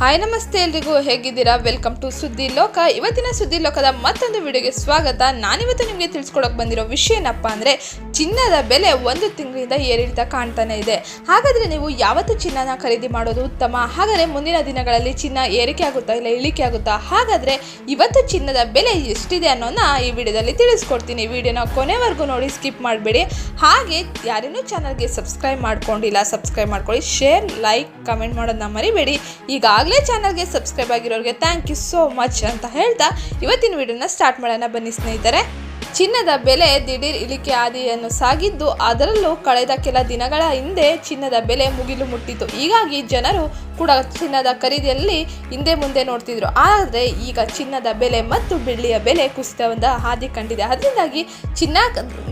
Hi ನಮಸ್ತೆ ಎಲ್ರಿಗೂ. ಹೇಗಿದ್ದೀರಾ? ವೆಲ್ಕಮ್ ಟು ಸುದ್ದಿ ಲೋಕ. ಇವತ್ತಿನ ಸುದ್ದಿ ಲೋಕದ ಮತ್ತೊಂದು ವಿಡಿಯೋಗೆ ಸ್ವಾಗತ. ನಾನಿವತ್ತು ನಿಮಗೆ ತಿಳಿಸ್ಕೊಡಕ್ ಬಂದಿರೋ ವಿಷಯ ಏನಪ್ಪ ಅಂದರೆ, ಚಿನ್ನದ ಬೆಲೆ ಒಂದು ತಿಂಗಳಿಂದ ಏರಿಳಿತ ಕಾಣ್ತಾನೆ ಇದೆ. ಹಾಗಾದರೆ ನೀವು ಯಾವತ್ತು ಚಿನ್ನನ ಖರೀದಿ ಮಾಡೋದು ಉತ್ತಮ? ಹಾಗಾದರೆ ಮುಂದಿನ ದಿನಗಳಲ್ಲಿ ಚಿನ್ನ ಏರಿಕೆ ಆಗುತ್ತಾ ಇಲ್ಲ ಇಳಿಕೆ ಆಗುತ್ತಾ? ಹಾಗಾದರೆ ಇವತ್ತು ಚಿನ್ನದ ಬೆಲೆ ಎಷ್ಟಿದೆ ಅನ್ನೋನ ಈ ವಿಡಿಯೋದಲ್ಲಿ ತಿಳಿಸ್ಕೊಡ್ತೀನಿ. ವಿಡಿಯೋನ ಕೊನೆವರೆಗೂ ನೋಡಿ, ಸ್ಕಿಪ್ ಮಾಡಬೇಡಿ. ಹಾಗೆ ಯಾರೇನೂ ಚಾನಲ್ಗೆ ಸಬ್ಸ್ಕ್ರೈಬ್ ಮಾಡ್ಕೊಂಡಿಲ್ಲ ಸಬ್ಸ್ಕ್ರೈಬ್ ಮಾಡ್ಕೊಳ್ಳಿ. ಶೇರ್ ಲೈಕ್ ಕಮೆಂಟ್ ಮಾಡೋದನ್ನ ಮರಿಬೇಡಿ. ಈಗಾಗಲೇ ಚಾನಲ್ಗೆ ಸಬ್ಸ್ಕ್ರೈಬ್ ಆಗಿರೋರಿಗೆ ಥ್ಯಾಂಕ್ ಯು ಸೋ ಮಚ್ ಅಂತ ಹೇಳ್ತಾ ಇವತ್ತಿನ ವಿಡಿಯೋನ ಸ್ಟಾರ್ಟ್ ಮಾಡೋಣ ಬನ್ನಿ ಸ್ನೇಹಿತರೆ. ಚಿನ್ನದ ಬೆಲೆ ದಿಢೀರ್ ಇಳಿಕೆ ಆದಿಯನ್ನು ಸಾಗಿದ್ದು ಅದರಲ್ಲೂ ಕಳೆದ ಕೆಲ ದಿನಗಳ ಹಿಂದೆ ಚಿನ್ನದ ಬೆಲೆ ಮುಗಿಲು ಮುಟ್ಟಿತು ಹೀಗಾಗಿ ಜನರು ಕೂಡ ಚಿನ್ನದ ಖರೀದಿಯಲ್ಲಿ ಹಿಂದೆ ಮುಂದೆ ನೋಡ್ತಿದ್ರು. ಆದರೆ ಈಗ ಚಿನ್ನದ ಬೆಲೆ ಮತ್ತು ಬೆಳ್ಳಿಯ ಬೆಲೆ ಕುಸಿತವಂದ ಹಾದಿ ಕಂಡಿದೆ. ಅದರಿಂದಾಗಿ ಚಿನ್ನ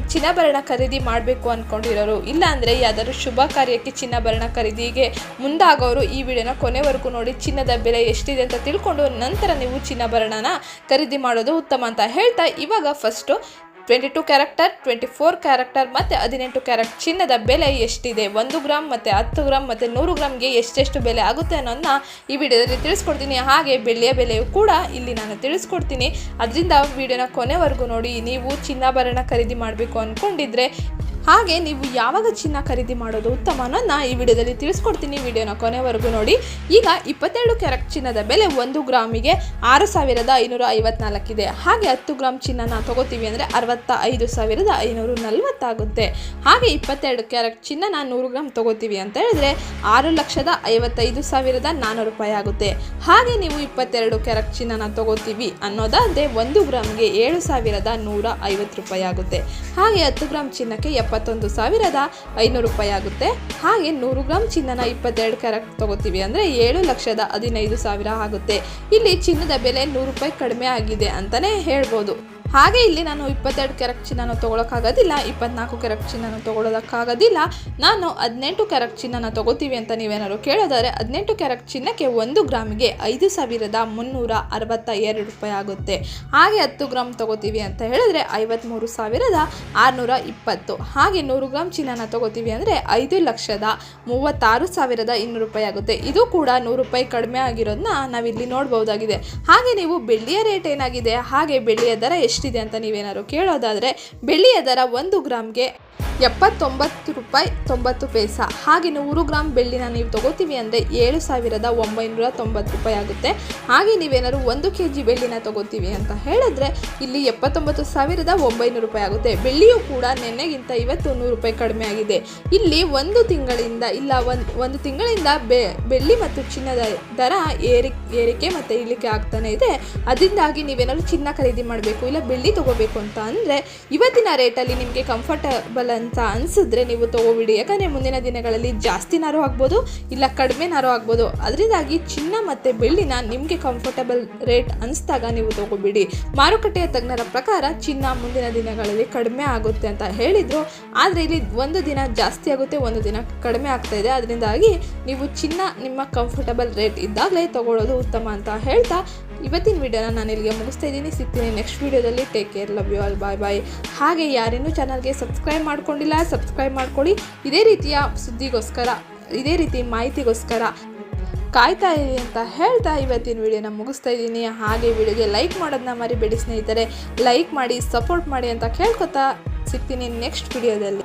ಚಿನ್ನಾಭರಣ ಖರೀದಿ ಮಾಡಬೇಕು ಅಂದ್ಕೊಂಡಿರೋರು ಇಲ್ಲಾಂದರೆ ಯಾವ್ದಾದ್ರು ಶುಭ ಕಾರ್ಯಕ್ಕೆ ಚಿನ್ನಾಭರಣ ಖರೀದಿಗೆ ಮುಂದಾಗೋರು ಈ ವಿಡಿಯೋನ ಕೊನೆವರೆಗೂ ನೋಡಿ, ಚಿನ್ನದ ಬೆಲೆ ಎಷ್ಟಿದೆ ಅಂತ ತಿಳ್ಕೊಂಡು ನಂತರ ನೀವು ಚಿನ್ನಾಭರಣನ ಖರೀದಿ ಮಾಡೋದು ಉತ್ತಮ ಅಂತ ಹೇಳ್ತಾ ಇವಾಗ first twenty two character, twenty four character ಮತ್ತು ಹದಿನೆಂಟು ಕ್ಯಾರೆಕ್ಟ್ ಚಿನ್ನದ ಬೆಲೆ ಎಷ್ಟಿದೆ? ಒಂದು ಗ್ರಾಮ್ ಮತ್ತು ಹತ್ತು ಗ್ರಾಮ್ ಮತ್ತು ನೂರು ಗ್ರಾಮ್ಗೆ ಎಷ್ಟೆಷ್ಟು ಬೆಲೆ ಆಗುತ್ತೆ ಅನ್ನೋದನ್ನ ಈ ವಿಡಿಯೋದಲ್ಲಿ ತಿಳಿಸ್ಕೊಡ್ತೀನಿ. ಹಾಗೆ ಬೆಳ್ಳಿಯ ಬೆಲೆಯು ಕೂಡ ಇಲ್ಲಿ ನಾನು ತಿಳಿಸ್ಕೊಡ್ತೀನಿ. ಅದರಿಂದ ವಿಡಿಯೋನ ಕೊನೆವರೆಗೂ ನೋಡಿ. ನೀವು ಚಿನ್ನಾಭರಣ ಖರೀದಿ ಮಾಡಬೇಕು ಅಂದ್ಕೊಂಡಿದ್ರೆ ಹಾಗೆ ನೀವು ಯಾವಾಗ ಚಿನ್ನ ಖರೀದಿ ಮಾಡೋದು ಉತ್ತಮ ಅನ್ನೋದನ್ನ ಈ ವಿಡಿಯೋದಲ್ಲಿ ತಿಳಿಸ್ಕೊಡ್ತೀನಿ. ವಿಡಿಯೋನ ಕೊನೆವರೆಗೂ ನೋಡಿ. ಈಗ ಇಪ್ಪತ್ತೆರಡು ಕ್ಯಾರೆಟ್ ಚಿನ್ನದ ಬೆಲೆ ಒಂದು ಗ್ರಾಮಿಗೆ ಆರು ಸಾವಿರದ ಐನೂರ ಐವತ್ನಾಲ್ಕಿದೆ. ಹಾಗೆ ಹತ್ತು ಗ್ರಾಮ್ ಚಿನ್ನನ ತಗೋತೀವಿ ಅಂದರೆ ಅರವತ್ತ ಐದು ಸಾವಿರದ ಐನೂರು ನಲ್ವತ್ತಾಗುತ್ತೆ. ಹಾಗೆ ಇಪ್ಪತ್ತೆರಡು ಕ್ಯಾರೆಟ್ ಚಿನ್ನನ ನೂರು ಗ್ರಾಮ್ ತಗೋತೀವಿ ಅಂತ ಹೇಳಿದ್ರೆ ಆರು ಲಕ್ಷದ ಐವತ್ತೈದು ಸಾವಿರದ ನಾನ್ನೂರು ರೂಪಾಯಿ ಆಗುತ್ತೆ. ಹಾಗೆ ನೀವು ಇಪ್ಪತ್ತೆರಡು ಕ್ಯಾರೆಟ್ ಚಿನ್ನನ ತಗೋತೀವಿ ಅನ್ನೋದಾದರೆ ಒಂದು ಗ್ರಾಮ್ಗೆ ಏಳು ಸಾವಿರದ ನೂರ ಐವತ್ತು ರೂಪಾಯಿ ಆಗುತ್ತೆ. ಹಾಗೆ ಹತ್ತು ಗ್ರಾಮ್ ಚಿನ್ನಕ್ಕೆ ಎಪ್ಪತ್ತೊಂದು ಸಾವಿರದ ಐನೂರು ರೂಪಾಯಿ ಆಗುತ್ತೆ. ಹಾಗೆ ನೂರು ಗ್ರಾಮ್ ಚಿನ್ನನ ಇಪ್ಪತ್ತೆರಡು ಕ್ಯಾರೆಟ್ ತಗೋತೀವಿ ಅಂದರೆ ಏಳು ಲಕ್ಷದ ಹದಿನೈದು ಸಾವಿರ ಆಗುತ್ತೆ. ಇಲ್ಲಿ ಚಿನ್ನದ ಬೆಲೆ ನೂರು ರೂಪಾಯಿ ಕಡಿಮೆ ಆಗಿದೆ ಅಂತಲೇ ಹೇಳ್ಬೋದು. ಹಾಗೆ ಇಲ್ಲಿ ನಾನು ಇಪ್ಪತ್ತೆರಡು ಕ್ಯಾರೆಟ್ ಚಿನ್ನನ ತೊಗೊಳಕ್ಕಾಗೋದಿಲ್ಲ, ಇಪ್ಪತ್ನಾಲ್ಕು ಕ್ಯಾರೆಟ್ ಚಿನ್ನನ ತೊಗೊಳೋದಕ್ಕಾಗೋದಿಲ್ಲ. ನಾನು ಹದಿನೆಂಟು ಕೆರಕ್ ಚಿನ್ನನ ತಗೋತೀವಿ ಅಂತ ನೀವೇನಾದ್ರು ಕೇಳೋದಾದರೆ, ಹದಿನೆಂಟು ಕೆರಕ್ ಚಿನ್ನಕ್ಕೆ ಒಂದು ಗ್ರಾಮಿಗೆ ಐದು ಸಾವಿರದ ಮುನ್ನೂರ ಅರವತ್ತ ಎರಡು ರೂಪಾಯಿ ಆಗುತ್ತೆ. ಹಾಗೆ ಹತ್ತು ಗ್ರಾಮ್ ತಗೋತೀವಿ ಅಂತ ಹೇಳಿದ್ರೆ ಐವತ್ತ್ಮೂರು ಸಾವಿರದ ಆರುನೂರ ಇಪ್ಪತ್ತು. ಹಾಗೆ ನೂರು ಗ್ರಾಮ್ ಚಿನ್ನನ ತಗೋತೀವಿ ಅಂದರೆ ಐದು ಲಕ್ಷದ ಮೂವತ್ತಾರು ಸಾವಿರದ ಇನ್ನೂರು ರೂಪಾಯಿ ಆಗುತ್ತೆ. ಇದು ಕೂಡ ನೂರು ರೂಪಾಯಿ ಕಡಿಮೆ ಆಗಿರೋದನ್ನ ನಾವಿಲ್ಲಿ ನೋಡ್ಬೋದಾಗಿದೆ ಹಾಗೆ ನೀವು ಬೆಳ್ಳಿಯ ರೇಟ್ ಏನಾಗಿದೆ? ಹಾಗೆ ಬೆಳ್ಳಿಯ ದರ ಎಷ್ಟಿದೆ ಅಂತ ನೀವೇನಾದ್ರು ಕೇಳೋದಾದರೆ ಬೆಳ್ಳಿಯ ದರ ಒಂದು ಗ್ರಾಮ್ಗೆ ಎಪ್ಪತ್ತೊಂಬತ್ತು ರೂಪಾಯಿ ತೊಂಬತ್ತು ಪೈಸ. ಹಾಗೆ ನೂರು ಗ್ರಾಮ್ ಬೆಳ್ಳಿನ ನೀವು ತಗೋತೀವಿ ಅಂದರೆ ಏಳು ಸಾವಿರದ ಒಂಬೈನೂರ ತೊಂಬತ್ತು ರೂಪಾಯಿ ಆಗುತ್ತೆ. ಹಾಗೆ ನೀವೇನಾದ್ರು ಒಂದು ಕೆ ಜಿ ಬೆಳ್ಳಿನ ತಗೋತೀವಿ ಅಂತ ಹೇಳಿದ್ರೆ ಇಲ್ಲಿ ಎಪ್ಪತ್ತೊಂಬತ್ತು ಸಾವಿರದ ಒಂಬೈನೂರು ರೂಪಾಯಿ ಆಗುತ್ತೆ. ಬೆಳ್ಳಿಯೂ ಕೂಡ ನಿನ್ನೆಗಿಂತ ಇವತ್ತು ನೂರು ರೂಪಾಯಿ ಕಡಿಮೆ ಆಗಿದೆ. ಇಲ್ಲಿ ಒಂದು ತಿಂಗಳಿಂದ ಇಲ್ಲ, ಒಂದು ಒಂದು ತಿಂಗಳಿಂದ ಬೆಳ್ಳಿ ಮತ್ತು ಚಿನ್ನದ ದರ ಏರಿ, ಏರಿಕೆ ಮತ್ತು ಇಳಿಕೆ ಆಗ್ತಾನೆ ಇದೆ. ಅದರಿಂದಾಗಿ ನೀವೇನಾದ್ರು ಚಿನ್ನ ಖರೀದಿ ಮಾಡಬೇಕು ಇಲ್ಲ ಬೆಳ್ಳಿ ತಗೋಬೇಕು ಅಂತ ಅಂದರೆ ಇವತ್ತಿನ ರೇಟಲ್ಲಿ ನಿಮಗೆ ಕಂಫರ್ಟಬಲ್ ಅಂತ ಅನಿಸಿದ್ರೆ ನೀವು ತಗೋಬಿಡಿ. ಯಾಕಂದರೆ ಮುಂದಿನ ದಿನಗಳಲ್ಲಿ ಜಾಸ್ತಿನಾರು ಆಗ್ಬೋದು, ಇಲ್ಲ ಕಡಿಮೆನಾರು ಆಗ್ಬೋದು. ಅದರಿಂದಾಗಿ ಚಿನ್ನ ಮತ್ತು ಬೆಳ್ಳಿನ ನಿಮಗೆ ಕಂಫರ್ಟಬಲ್ ರೇಟ್ ಅನಿಸಿದಾಗ ನೀವು ತಗೋಬಿಡಿ. ಮಾರುಕಟ್ಟೆಯ ತಜ್ಞರ ಪ್ರಕಾರ ಚಿನ್ನ ಮುಂದಿನ ದಿನಗಳಲ್ಲಿ ಕಡಿಮೆ ಆಗುತ್ತೆ ಅಂತ ಹೇಳಿದರು. ಆದರೆ ಇಲ್ಲಿ ಒಂದು ದಿನ ಜಾಸ್ತಿ ಆಗುತ್ತೆ, ಒಂದು ದಿನ ಕಡಿಮೆ ಆಗ್ತಾ ಇದೆ. ಅದರಿಂದಾಗಿ ನೀವು ಚಿನ್ನ ನಿಮ್ಮ ಕಂಫರ್ಟಬಲ್ ರೇಟ್ ಇದ್ದಾಗಲೇ ತಗೊಳ್ಳೋದು ಉತ್ತಮ ಅಂತ ಹೇಳ್ತಾ ಇವತ್ತಿನ ವಿಡಿಯೋನ ನಾನು ಇಲ್ಲಿಗೆ ಮುಗಿಸ್ತಾ ಇದ್ದೀನಿ. ಸಿಗ್ತೀನಿ ನೆಕ್ಸ್ಟ್ ವಿಡಿಯೋದಲ್ಲಿ take care love you all bye bye ಹಾಗೆ ಯಾರೇನೂ ಚಾನಲ್ಗೆ ಸಬ್ಸ್ಕ್ರೈಬ್ ಮಾಡ್ಕೊಂಡಿಲ್ಲ ಸಬ್ಸ್ಕ್ರೈಬ್ ಮಾಡ್ಕೊಳ್ಳಿ. ಇದೇ ರೀತಿಯ ಸುದ್ದಿಗೋಸ್ಕರ, ಇದೇ ರೀತಿ ಮಾಹಿತಿಗೋಸ್ಕರ ಕಾಯ್ತಾ ಇರಿ ಅಂತ ಹೇಳ್ತಾ ಇವತ್ತಿನ ವಿಡಿಯೋನ ಮುಗಿಸ್ತಾ ಇದ್ದೀನಿ. ಹಾಗೆ ವಿಡಿಯೋಗೆ ಲೈಕ್ ಮಾಡೋದನ್ನ ಮರಿಬೇಡಿ ಸ್ನೇಹಿತರೆ. ಲೈಕ್ ಮಾಡಿ ಸಪೋರ್ಟ್ ಮಾಡಿ ಅಂತ ಕೇಳ್ಕೊತಾ ಸಿಗ್ತೀನಿ ನೆಕ್ಸ್ಟ್ ವಿಡಿಯೋದಲ್ಲಿ.